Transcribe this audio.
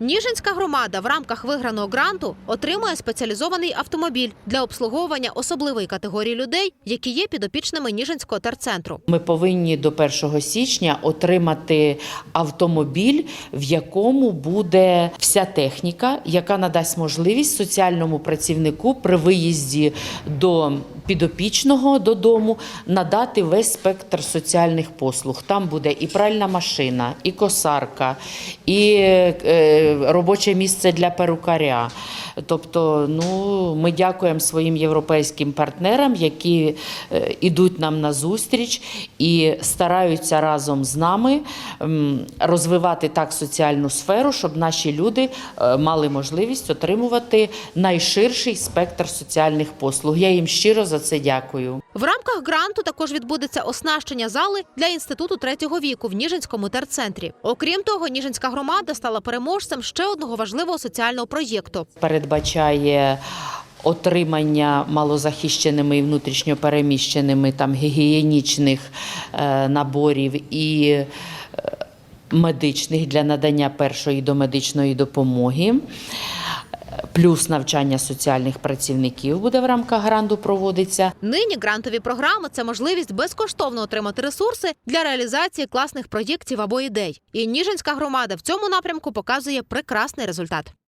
Ніжинська громада в рамках виграного гранту отримує спеціалізований автомобіль для обслуговування особливої категорії людей, які є підопічними Ніжинського терцентру. Ми повинні до 1 січня отримати автомобіль, в якому буде вся техніка, яка надасть можливість соціальному працівнику при виїзді до підопічного додому надати весь спектр соціальних послуг. Там буде і пральна машина, і косарка, і е, робоче місце для перукаря. Тобто, ну ми дякуємо своїм європейським партнерам, які е, ідуть нам на зустріч і стараються разом з нами розвивати так соціальну сферу, щоб наші люди е, мали можливість отримувати найширший спектр соціальних послуг. Я їм щиро за це дякую. В рамках гранту також відбудеться оснащення зали для інституту третього віку в Ніжинському терцентрі. Окрім того, Ніжинська громада стала переможцем ще одного важливого соціального проєкту. передбачає отримання малозахищеними і внутрішньопереміщеними там гігієнічних е, наборів і е, медичних для надання першої домедичної допомоги. Плюс навчання соціальних працівників буде в рамках гранту проводиться. Нині грантові програми це можливість безкоштовно отримати ресурси для реалізації класних проєктів або ідей. І Ніжинська громада в цьому напрямку показує прекрасний результат.